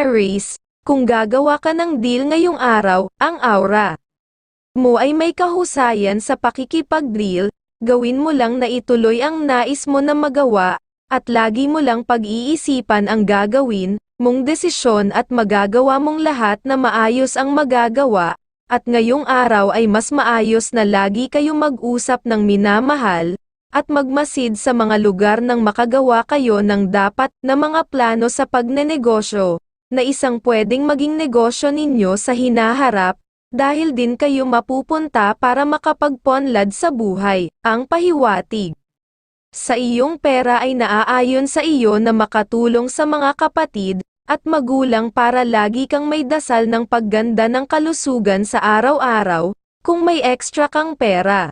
Aries, kung gagawa ka ng deal ngayong araw, ang aura mo ay may kahusayan sa pakikipag-deal, gawin mo lang na ituloy ang nais mo na magawa, at lagi mo lang pag-iisipan ang gagawin mong desisyon at magagawa mong lahat na maayos ang magagawa, at ngayong araw ay mas maayos na lagi kayong mag-usap ng minamahal, at magmasid sa mga lugar nang makagawa kayo ng dapat na mga plano sa pagnenegosyo, na isang pwedeng maging negosyo ninyo sa hinaharap, dahil din kayo mapupunta para makapagponlad sa buhay, ang pahiwatig. Sa iyong pera ay naaayon sa iyo na makatulong sa mga kapatid, at magulang para lagi kang may dasal ng pagganda ng kalusugan sa araw-araw, kung may extra kang pera.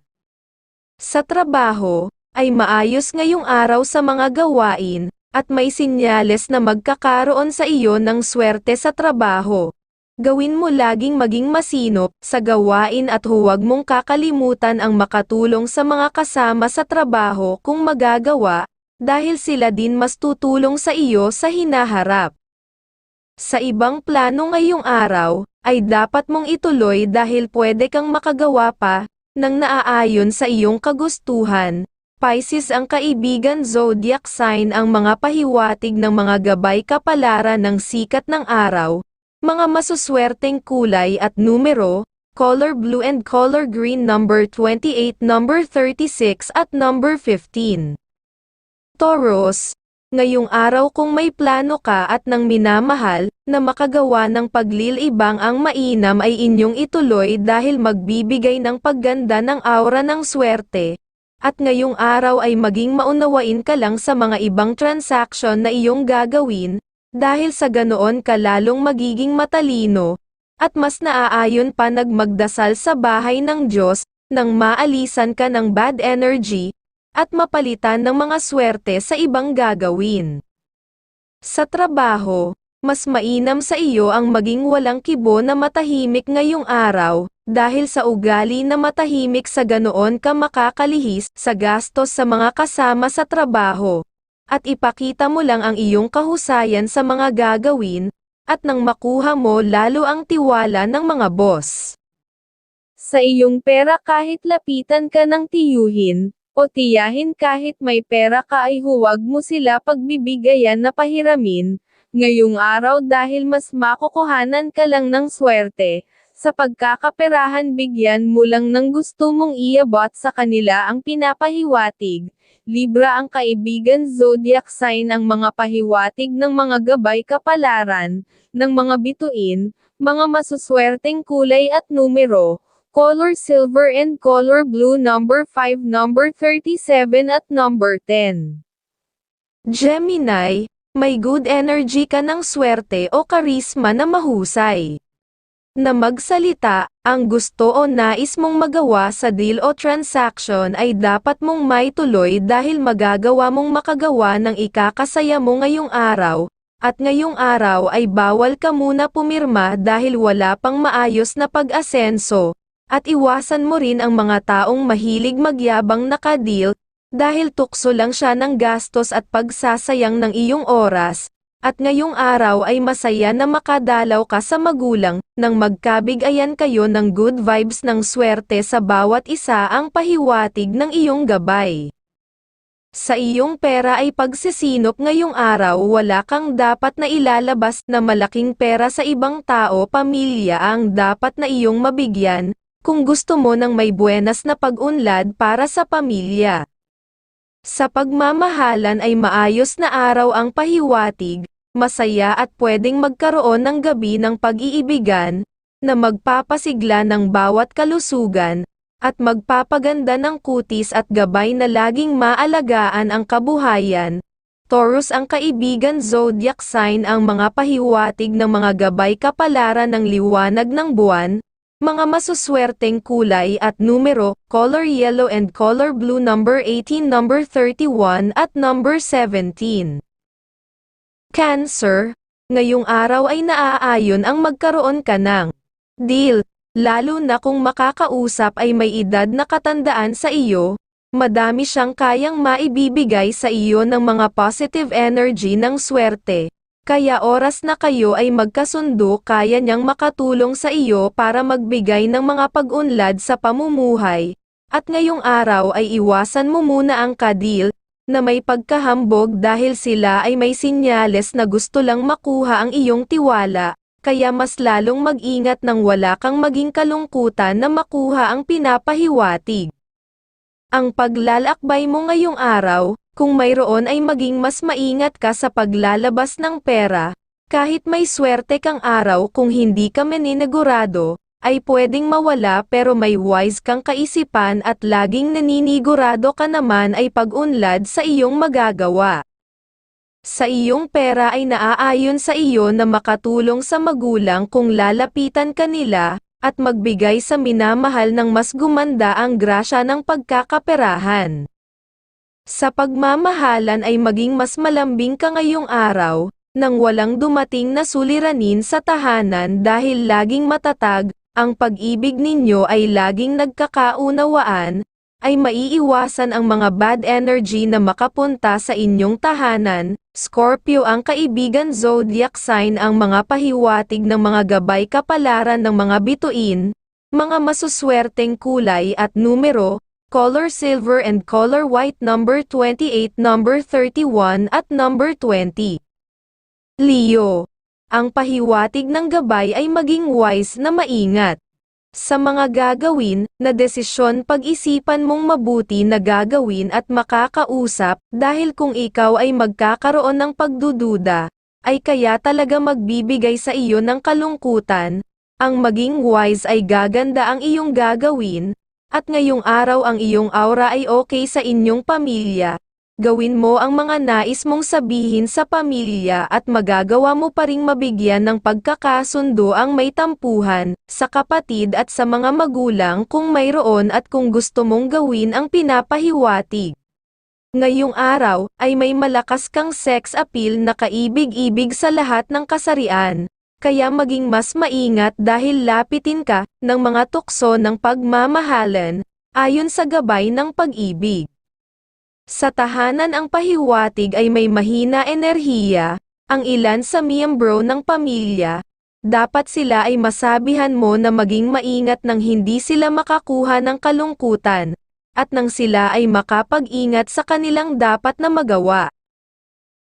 Sa trabaho, ay maayos ngayong araw sa mga gawain, at may sinyales na magkakaroon sa iyo ng swerte sa trabaho. Gawin mo laging maging masinop sa gawain at huwag mong kakalimutan ang makatulong sa mga kasama sa trabaho kung magagawa, dahil sila din mas tutulong sa iyo sa hinaharap. Sa ibang plano ngayong araw, ay dapat mong ituloy dahil pwede kang makagawa pa, ng naaayon sa iyong kagustuhan. Pisces ang kaibigan zodiac sign ang mga pahiwatig ng mga gabay kapalaran ng sikat ng araw, mga masuswerteng kulay at numero, color blue and color green number 28, number 36 at number 15. Taurus, ngayong araw kung may plano ka at ng minamahal, na makagawa ng paglilibang ang mainam ay inyong ituloy dahil magbibigay ng pagganda ng aura ng swerte. At ngayong araw ay maging maunawain ka lang sa mga ibang transaction na iyong gagawin, dahil sa ganoon ka lalong magiging matalino, at mas naaayon pa nagmagdasal sa bahay ng Diyos, nang maalisan ka ng bad energy, at mapalitan ng mga swerte sa ibang gagawin. Sa trabaho, mas mainam sa iyo ang maging walang kibo na matahimik ngayong araw, dahil sa ugali na matahimik sa ganoon ka makakalihis sa gastos sa mga kasama sa trabaho at ipakita mo lang ang iyong kahusayan sa mga gagawin, at nang makuha mo lalo ang tiwala ng mga boss. Sa iyong pera kahit lapitan ka ng tiyuhin, o tiyahin kahit may pera ka ay huwag mo sila pagbibigayan na pahiramin, ngayong araw dahil mas makukuhanan ka lang ng swerte, sa pagkakaperahan bigyan mo lang ng gusto mong iabot sa kanila ang pinapahiwatig, Libra ang kaibigan zodiac sign ang mga pahiwatig ng mga gabay kapalaran, ng mga bituin, mga masuswerteng kulay at numero, color silver and color blue number 5 number 37 at number 10. Gemini, may good energy ka ng swerte o karisma na mahusay. Na magsalita, ang gusto o nais mong magawa sa deal o transaction ay dapat mong maituloy dahil magagawa mong makagawa ng ikakasaya mo ngayong araw, at ngayong araw ay bawal ka muna pumirma dahil wala pang maayos na pag-asenso, at iwasan mo rin ang mga taong mahilig magyabang nakadeal, dahil tukso lang siya ng gastos at pagsasayang ng iyong oras, at ngayong araw ay masaya na makadalaw ka sa magulang, nang magkabigayan kayo ng good vibes ng swerte sa bawat isa ang pahiwatig ng iyong gabay. Sa iyong pera ay pagsisinop ngayong araw wala kang dapat na ilalabas na malaking pera sa ibang tao pamilya ang dapat na iyong mabigyan, kung gusto mo ng may buenas na pag-unlad para sa pamilya. Sa pagmamahalan ay maayos na araw ang pahiwatig, masaya at pwedeng magkaroon ng gabi ng pag-iibigan, na magpapasigla ng bawat kalusugan, at magpapaganda ng kutis at gabay na laging maalagaan ang kabuhayan. Taurus ang kaibigan zodiac sign ang mga pahiwatig ng mga gabay kapalaran ng liwanag ng buwan, mga masuswerteng kulay at numero, color yellow and color blue number 18 number 31 at number 17. Cancer, ngayong araw ay naaayon ang magkaroon ka ng deal, lalo na kung makakausap ay may edad na katandaan sa iyo, madami siyang kayang maibibigay sa iyo ng mga positive energy ng swerte, Kaya oras na kayo ay magkasundo kaya niyang makatulong sa iyo para magbigay ng mga pag-unlad sa pamumuhay. At ngayong araw ay iwasan mo muna ang kadil, na may pagkahambog dahil sila ay may sinyales na gusto lang makuha ang iyong tiwala, kaya mas lalong mag-ingat nang wala kang maging kalungkutan na makuha ang pinapahiwatig. Ang paglalakbay mo ngayong araw, kung mayroon ay maging mas maingat ka sa paglalabas ng pera, kahit may swerte kang araw kung hindi ka maninigurado, ay pwedeng mawala pero may wise kang kaisipan at laging naninigurado ka naman ay pag-unlad sa iyong magagawa. Sa iyong pera ay naaayon sa iyo na makatulong sa magulang kung lalapitan ka nila, at magbigay sa minamahal ng mas gumanda ang grasya ng pagkakaperahan. Sa pagmamahalan ay maging mas malambing ka ngayong araw, nang walang dumating na suliranin sa tahanan dahil laging matatag, ang pag-ibig ninyo ay laging nagkakaunawaan, ay maiiwasan ang mga bad energy na makapunta sa inyong tahanan. Scorpio ang kaibigan zodiac sign ang mga pahiwatig ng mga gabay kapalaran ng mga bituin, mga masuswerteng kulay at numero, color silver and color white number 28, number 31 at number 20. Leo ang pahiwatig ng gabay ay maging wise na maingat. Sa mga gagawin na desisyon pag-isipan mong mabuti na gagawin at makakausap dahil kung ikaw ay magkakaroon ng pagdududa, ay kaya talaga magbibigay sa iyo ng kalungkutan, ang maging wise ay gaganda ang iyong gagawin, at ngayong araw ang iyong aura ay okay sa inyong pamilya, gawin mo ang mga nais mong sabihin sa pamilya at magagawa mo pa ring mabigyan ng pagkakasundo ang may tampuhan, sa kapatid at sa mga magulang kung mayroon at kung gusto mong gawin ang pinapahiwatig. Ngayong araw, ay may malakas kang sex appeal na kaibig-ibig sa lahat ng kasarian, kaya maging mas maingat dahil lapitin ka ng mga tukso ng pagmamahalan, ayon sa gabay ng pag-ibig. Sa tahanan ang pahiwatig ay may mahina enerhiya, ang ilan sa miyembro ng pamilya, dapat sila ay masabihan mo na maging maingat nang hindi sila makakuha ng kalungkutan, at nang sila ay makapag-ingat sa kanilang dapat na magawa.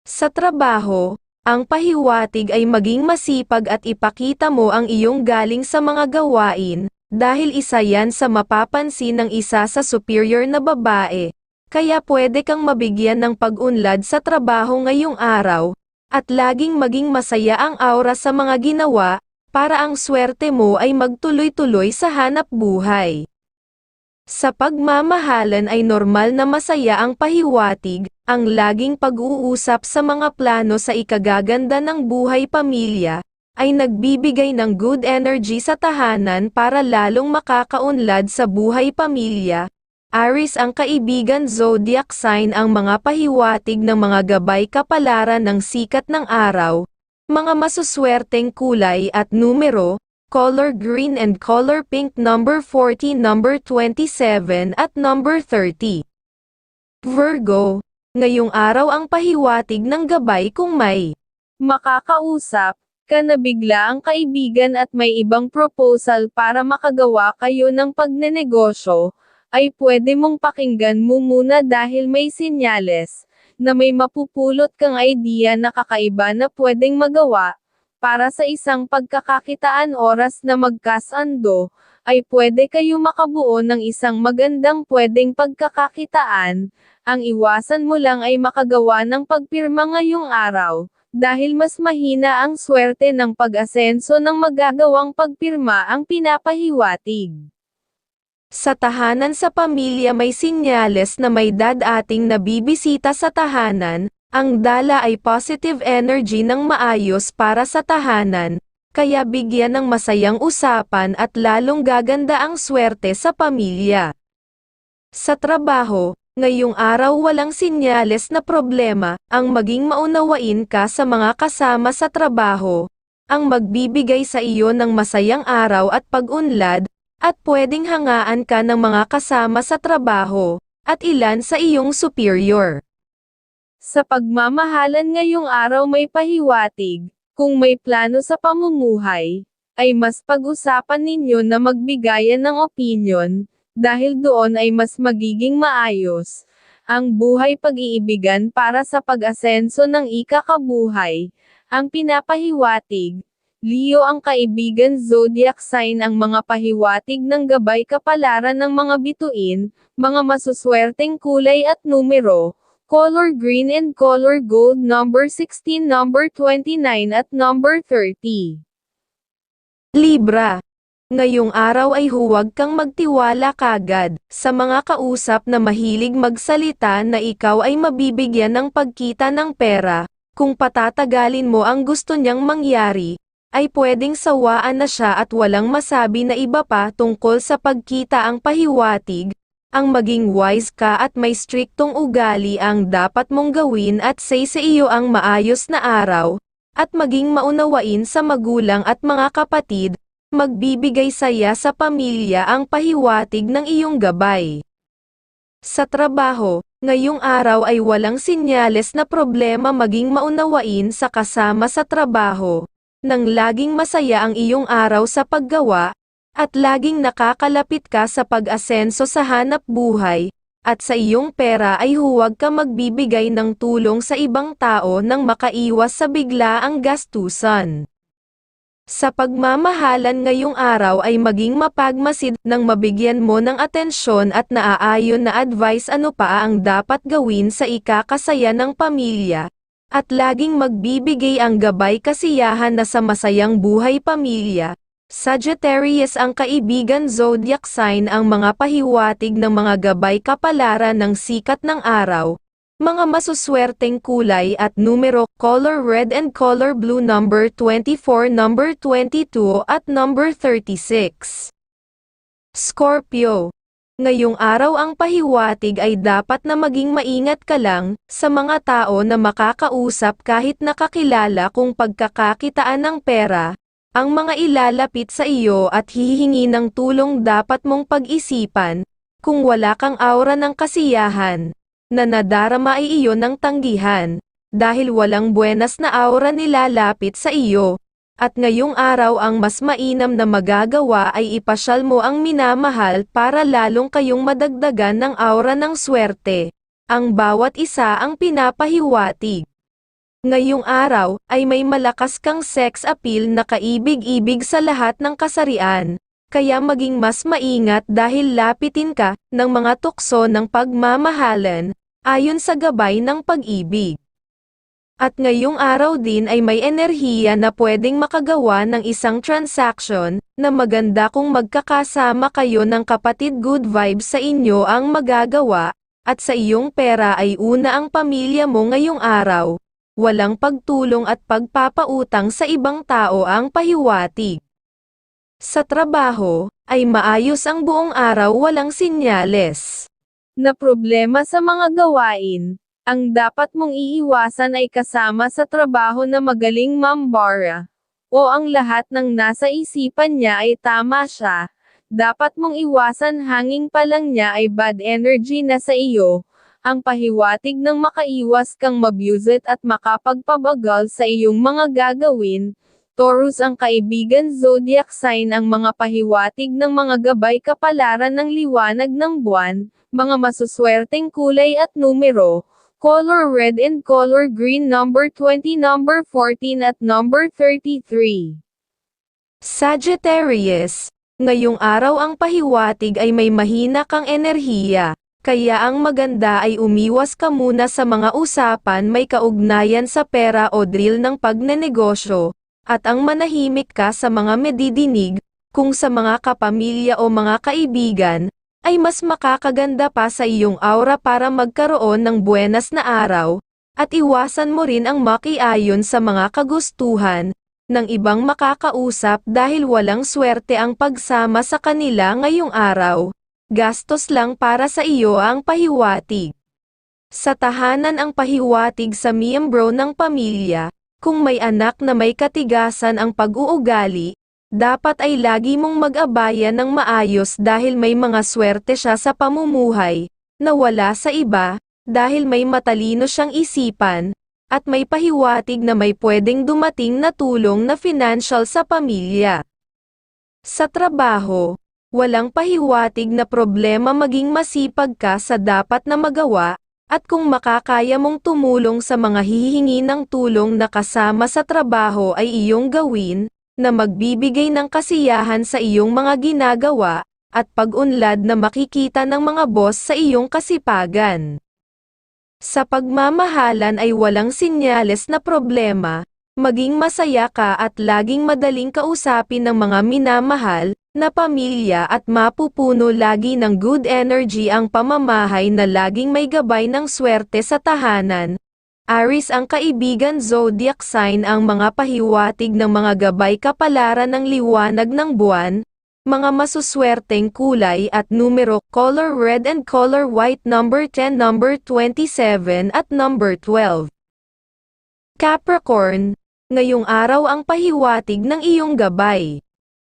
Sa trabaho, ang pahiwatig ay maging masipag at ipakita mo ang iyong galing sa mga gawain, dahil isa yan sa mapapansin ng isa sa superior na babae, kaya pwede kang mabigyan ng pag-unlad sa trabaho ngayong araw, at laging maging masaya ang aura sa mga ginawa, para ang swerte mo ay magtuloy-tuloy sa hanap buhay. Sa pagmamahalan ay normal na masaya ang pahiwatig, ang laging pag-uusap sa mga plano sa ikagaganda ng buhay pamilya, ay nagbibigay ng good energy sa tahanan para lalong makakaunlad sa buhay pamilya, Aris ang kaibigan zodiac sign ang mga pahiwatig ng mga gabay kapalaran ng sikat ng araw, mga masuswerteng kulay at numero, color green and color pink number 40 number 27 at number 30. Virgo, ngayong araw ang pahiwatig ng gabay kung may makakausap, ka na bigla ang kaibigan at may ibang proposal para makagawa kayo ng pagnenegosyo, ay pwede mong pakinggan mo muna dahil may sinyales, na may mapupulot kang idea na kakaiba na pwedeng magawa, para sa isang pagkakakitaan oras na magkasando, ay pwede kayo makabuo ng isang magandang pwedeng pagkakakitaan, ang iwasan mo lang ay makagawa ng pagpirma ngayong araw, dahil mas mahina ang swerte ng pag-asenso ng magagawang pagpirma ang pinapahiwatig. Sa tahanan sa pamilya may sinyales na may dadating na bibisita sa tahanan, ang dala ay positive energy ng maayos para sa tahanan, kaya bigyan ng masayang usapan at lalong gaganda ang swerte sa pamilya. Sa trabaho, ngayong araw walang sinyales na problema, ang maging maunawain ka sa mga kasama sa trabaho, ang magbibigay sa iyo ng masayang araw at pag-unlad, at pwedeng hangaan ka ng mga kasama sa trabaho, at ilan sa iyong superior. Sa pagmamahalan ngayong araw may pahiwatig, kung may plano sa pamumuhay, ay mas pag-usapan ninyo na magbigayan ng opinion, dahil doon ay mas magiging maayos, ang buhay pag-iibigan para sa pag-asenso ng ikakabuhay, ang pinapahiwatig, Leo ang kaibigan zodiac sign ang mga pahiwatig ng gabay kapalaran ng mga bituin, mga masuswerteng kulay at numero, color green and color gold number 16 number 29 at number 30. Libra. Ngayong araw ay huwag kang magtiwala kagad sa mga kausap na mahilig magsalita na ikaw ay mabibigyan ng pagkita ng pera. Kung patatagalin mo ang gusto niyang mangyari, ay pwedeng sawaan na siya at walang masabi na iba pa tungkol sa pagkita ang pahiwatig, ang maging wise ka at may striktong ugali ang dapat mong gawin at say sa iyo ang maayos na araw, at maging maunawain sa magulang at mga kapatid, magbibigay saya sa pamilya ang pahiwatig ng iyong gabay. Sa trabaho, ngayong araw ay walang sinyales na problema maging maunawain sa kasama sa trabaho, nang laging masaya ang iyong araw sa paggawa, at laging nakakalapit ka sa pag-asenso sa hanap buhay, at sa iyong pera ay huwag ka magbibigay ng tulong sa ibang tao nang makaiwas sa biglaang gastusan. Sa pagmamahalan ngayong araw ay maging mapagmasid nang mabigyan mo ng atensyon at naaayon na advice ano pa ang dapat gawin sa ikakasaya ng pamilya, at laging magbibigay ang gabay kasiyahan na sa masayang buhay pamilya. Sagittarius ang kaibigan zodiac sign ang mga pahiwatig ng mga gabay kapalaran ng sikat ng araw, mga masuswerteng kulay at numero, color red and color blue number 24, number 22 at number 36. Scorpio. Ngayong araw ang pahiwatig ay dapat na maging maingat ka lang sa mga tao na makakausap kahit nakakilala kung pagkakakitaan ng pera, ang mga ilalapit sa iyo at hihingi ng tulong dapat mong pag-isipan, kung wala kang aura ng kasiyahan, na nadarama ay iyon ng tanggihan, dahil walang buenas na aura nilalapit sa iyo, at ngayong araw ang mas mainam na magagawa ay ipasyal mo ang minamahal para lalong kayong madagdagan ng aura ng swerte. Ang bawat isa ang pinapahiwatig. Ngayong araw, ay may malakas kang sex appeal na kaibig-ibig sa lahat ng kasarian, kaya maging mas maingat dahil lapitin ka ng mga tukso ng pagmamahalan, ayon sa gabay ng pag-ibig. At ngayong araw din ay may enerhiya na pwedeng makagawa ng isang transaction, na maganda kung magkakasama kayo ng kapatid good vibes sa inyo ang magagawa, at sa iyong pera ay una ang pamilya mo ngayong araw. Walang pagtulong at pagpapautang sa ibang tao ang pahiwatig. Sa trabaho, ay maayos ang buong araw walang sinyales. Na problema sa mga gawain, ang dapat mong iiwasan ay kasama sa trabaho na magaling mambara. O ang lahat ng nasa isipan niya ay tama siya, dapat mong iwasan hanging pa lang niya ay bad energy na sa iyo, ang pahiwatig ng makaiwas kang mabuzit at makapagpabagal sa iyong mga gagawin, Taurus ang kaibigan zodiac sign ang mga pahiwatig ng mga gabay kapalaran ng liwanag ng buwan, mga masuswerteng kulay at numero, color red and color green number 20 number 14 at number 33. Sagittarius, ngayong araw ang pahiwatig ay may mahina kang enerhiya, kaya ang maganda ay umiwas ka muna sa mga usapan may kaugnayan sa pera o drill ng pagnenegosyo, at ang manahimik ka sa mga medidinig, kung sa mga kapamilya o mga kaibigan, ay mas makakaganda pa sa iyong aura para magkaroon ng buenas na araw, at iwasan mo rin ang makiayon sa mga kagustuhan, ng ibang makakausap dahil walang swerte ang pagsama sa kanila ngayong araw. Gastos lang para sa iyo ang pahiwatig. Sa tahanan ang pahiwatig sa miyembro ng pamilya, kung may anak na may katigasan ang pag-uugali, dapat ay lagi mong mag-abaya ng maayos dahil may mga swerte siya sa pamumuhay, na wala sa iba, dahil may matalino siyang isipan, at may pahiwatig na may pwedeng dumating na tulong na financial sa pamilya. Sa trabaho, walang pahiwatig na problema maging masipag ka sa dapat na magawa, at kung makakaya mong tumulong sa mga hihingi ng tulong na kasama sa trabaho ay iyong gawin, na magbibigay ng kasiyahan sa iyong mga ginagawa, at pag-unlad na makikita ng mga boss sa iyong kasipagan. Sa pagmamahalan ay walang sinyales na problema, maging masaya ka at laging madaling kausapin ng mga minamahal, na pamilya at mapupuno lagi ng good energy ang pamamahay na laging may gabay ng swerte sa tahanan. Aris ang kaibigan zodiac sign ang mga pahiwatig ng mga gabay kapalaran ng liwanag ng buwan, mga masuswerteng kulay at numero color red and color white number 10 number 27 at number 12. Capricorn, ngayong araw ang pahiwatig ng iyong gabay.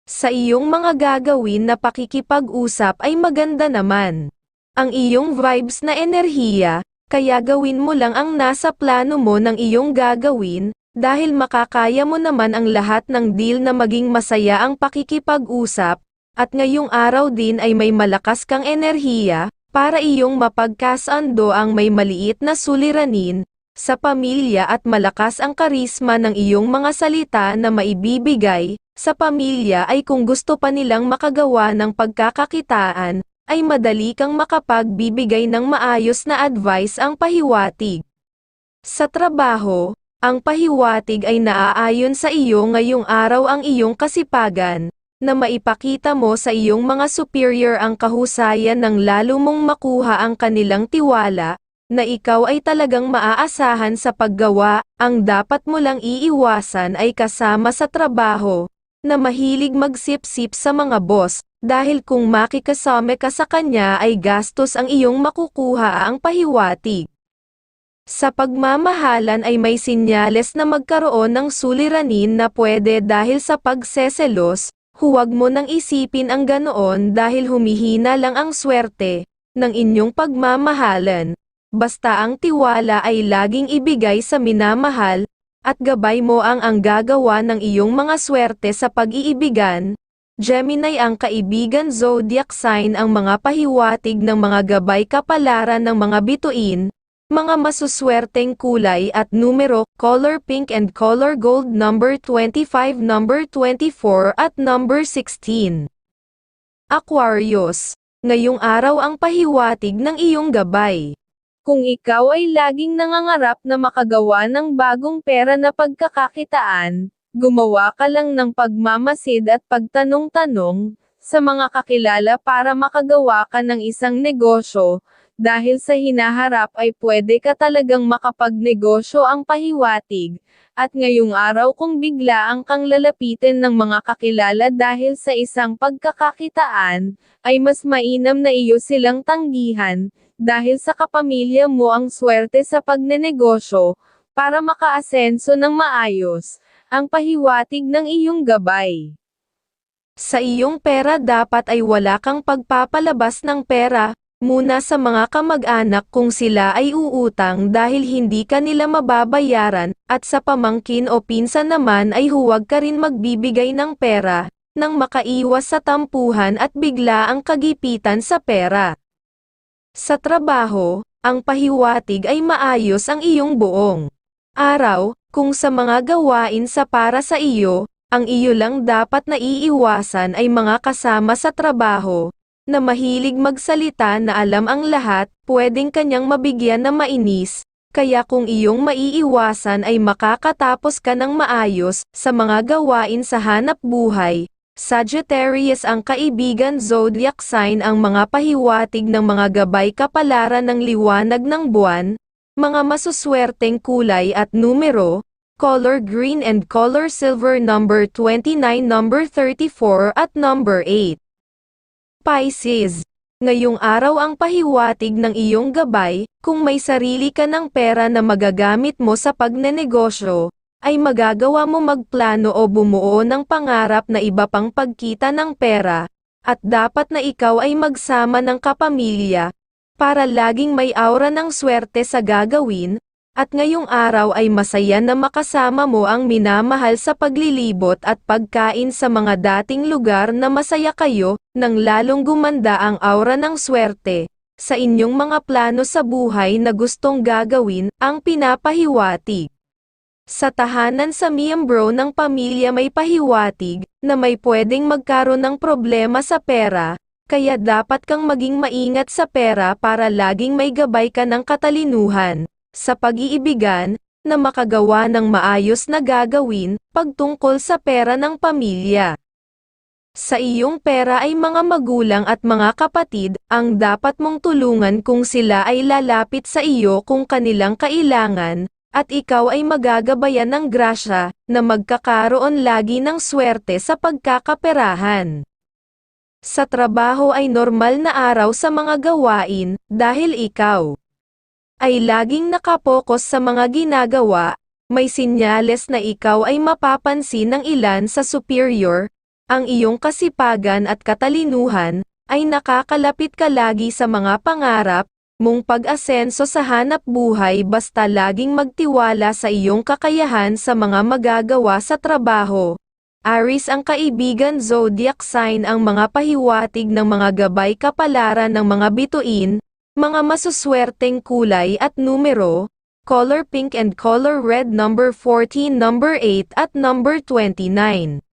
Sa iyong mga gagawin na pakikipag-usap ay maganda naman. Ang iyong vibes na enerhiya, kaya gawin mo lang ang nasa plano mo ng iyong gagawin, dahil makakaya mo naman ang lahat ng deal na maging masaya ang pakikipag-usap, at ngayong araw din ay may malakas kang enerhiya, para iyong mapagkasando ang may maliit na suliranin, sa pamilya at malakas ang karisma ng iyong mga salita na maibibigay, sa pamilya ay kung gusto pa nilang makagawa ng pagkakakitaan, ay madali kang makapagbibigay ng maayos na advice ang pahiwatig. Sa trabaho, ang pahiwatig ay naaayon sa iyo ngayong araw ang iyong kasipagan, na maipakita mo sa iyong mga superior ang kahusayan ng lalo mong makuha ang kanilang tiwala, na ikaw ay talagang maaasahan sa paggawa, ang dapat mo lang iiwasan ay kasama sa trabaho, na mahilig magsip-sip sa mga boss, dahil kung makikasame ka sa kanya ay gastos ang iyong makukuha ang pahiwatig. Sa pagmamahalan ay may sinyales na magkaroon ng suliranin na pwede dahil sa pagseselos, huwag mo nang isipin ang ganoon dahil humihina lang ang swerte ng inyong pagmamahalan. Basta ang tiwala ay laging ibigay sa minamahal, at gabay mo ang ang gagawa ng iyong mga swerte sa pag-iibigan. Gemini ang kaibigan zodiac sign ang mga pahiwatig ng mga gabay kapalaran ng mga bituin, mga masuswerteng kulay at numero, color pink and color gold number 25 number 24 at number 16. Aquarius, ngayong araw ang pahiwatig ng iyong gabay. Kung ikaw ay laging nangangarap na makagawa ng bagong pera na pagkakakitaan, gumawa ka lang ng pagmamasid at pagtanong-tanong sa mga kakilala para makagawa ka ng isang negosyo, dahil sa hinaharap ay pwede ka talagang makapagnegosyo ang pahiwatig, at ngayong araw kung bigla ang kang lalapitin ng mga kakilala dahil sa isang pagkakakitaan, ay mas mainam na iyo silang tanggihan, dahil sa kapamilya mo ang swerte sa pagnenegosyo, para makaasenso ng maayos, ang pahiwatig ng iyong gabay. Sa iyong pera dapat ay wala kang pagpapalabas ng pera, muna sa mga kamag-anak kung sila ay uutang dahil hindi ka nila mababayaran, at sa pamangkin o pinsan naman ay huwag ka rin magbibigay ng pera, nang makaiwas sa tampuhan at bigla ang kagipitan sa pera. Sa trabaho, ang pahiwatig ay maayos ang iyong buong araw, kung sa mga gawain sa para sa iyo, ang iyo lang dapat na iiwasan ay mga kasama sa trabaho, na mahilig magsalita na alam ang lahat, pwedeng kanyang mabigyan na mainis, kaya kung iyong maiiwasan ay makakatapos ka ng maayos sa mga gawain sa hanap buhay. Sagittarius ang kaibigan zodiac sign ang mga pahiwatig ng mga gabay kapalaran ng liwanag ng buwan, mga masuswerteng kulay at numero, color green and color silver number 29 number 34 at number 8. Pisces. Ngayong araw ang pahiwatig ng iyong gabay, kung may sarili ka ng pera na magagamit mo sa pagnenegosyo, ay magagawa mo magplano o bumuo ng pangarap na iba pang pagkita ng pera, at dapat na ikaw ay magsama ng kapamilya, para laging may aura ng swerte sa gagawin, at ngayong araw ay masaya na makasama mo ang minamahal sa paglilibot at pagkain sa mga dating lugar na masaya kayo, nang lalong gumanda ang aura ng swerte. Sa inyong mga plano sa buhay na gustong gagawin, ang pinapahiwatig. Sa tahanan sa miyembro ng pamilya may pahiwatig, na may pwedeng magkaroon ng problema sa pera, kaya dapat kang maging maingat sa pera para laging may gabay ka ng katalinuhan, sa pag-iibigan, na makagawa ng maayos na gagawin, pagtungkol sa pera ng pamilya. Sa iyong pera ay mga magulang at mga kapatid, ang dapat mong tulungan kung sila ay lalapit sa iyo kung kanilang kailangan, at ikaw ay magagabayan ng grasya, na magkakaroon lagi ng swerte sa pagkakaperahan. Sa trabaho ay normal na araw sa mga gawain, dahil ikaw ay laging nakapokus sa mga ginagawa, may sinyales na ikaw ay mapapansin ng ilan sa superior, ang iyong kasipagan at katalinuhan, ay nakakalapit ka lagi sa mga pangarap, mong pag-asenso sa hanap buhay basta laging magtiwala sa iyong kakayahan sa mga magagawa sa trabaho. Aris ang kaibigan zodiac sign ang mga pahiwatig ng mga gabay kapalaran ng mga bituin, mga masuswerteng kulay at numero, color pink and color red number 14 number 8 at number 29.